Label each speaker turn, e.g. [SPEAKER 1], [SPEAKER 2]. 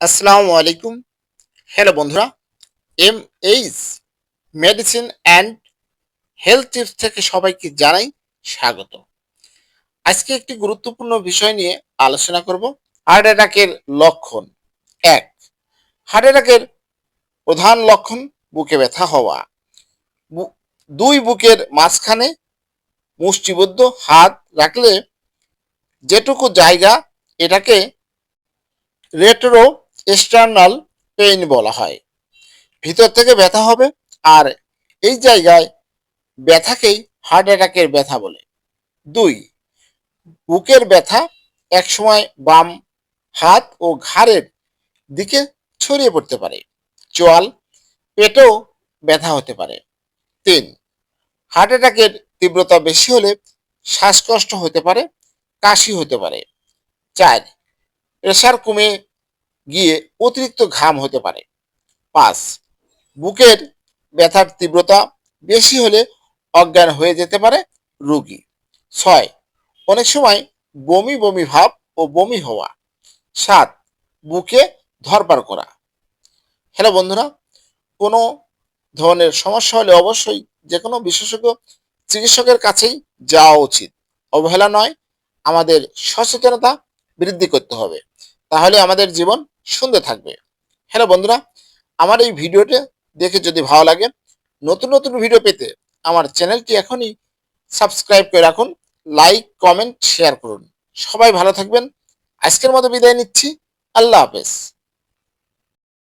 [SPEAKER 1] আসসালামু আলাইকুম। হ্যালো বন্ধুরা M H medicine and health tips থেকে সবাইকে জানাই স্বাগত। আজকে একটি গুরুত্বপূর্ণ বিষয় নিয়ে আলোচনা করব হার্ট অ্যাটাকের লক্ষণ। এক হার্ট অ্যাটাকের প্রধান লক্ষণ, বুকে ব্যথা হওয়া। দুই বুকের মাঝখানে মুষ্টিবদ্ধ হাত রাখলে যেটুকু জায়গা, এটাকে রেট্রো এক্সটার্নাল পেইন বলা হয়। ভিতর থেকে ব্যথা হবে আর এই জায়গায় ব্যথাকেই হার্ট অ্যাটাকের ব্যথা বলে। দুই, বুকের ব্যথা একসময় বাম হাত ও ঘাড়ের দিকে ছড়িয়ে পড়তে পারে। চোয়াল, পেটেও ব্যথা হতে পারে। তিন হার্ট অ্যাটাকের তীব্রতা বেশি হলে শ্বাসকষ্ট হতে পারে, কাশি হতে পারে। চার প্রেশার কমে গিয়ে অতিরিক্ত ঘাম হতে পারে। পাঁচ, বুকের ব্যথার তীব্রতা বেশি হলে অজ্ঞান হয়ে যেতে পারে রোগী। ছয়, অনেক সময় বমি বমি ভাব ও বমি হওয়া। সাত, বুকে ধরপার করা। হ্যালো বন্ধুরা, কোনো ধরনের সমস্যা হলে অবশ্যই যে কোনো বিশেষজ্ঞ চিকিৎসকের কাছেই যাওয়া উচিত। অবহেলা নয়, আমাদের সচেতনতা বৃদ্ধি করতে হবে। তাহলে আমাদের জীবন সুন্দর থাকবে। হ্যালো বন্ধুরা, আমার এই ভিডিওটা দেখে যদি ভালো লাগে, নতুন নতুন ভিডিও পেতে আমার চ্যানেলটি এখনই সাবস্ক্রাইব করে রাখুন, লাইক, কমেন্ট, শেয়ার করুন। সবাই ভালো থাকবেন। আজকের মতো বিদায় নিচ্ছি। আল্লাহ হাফেজ।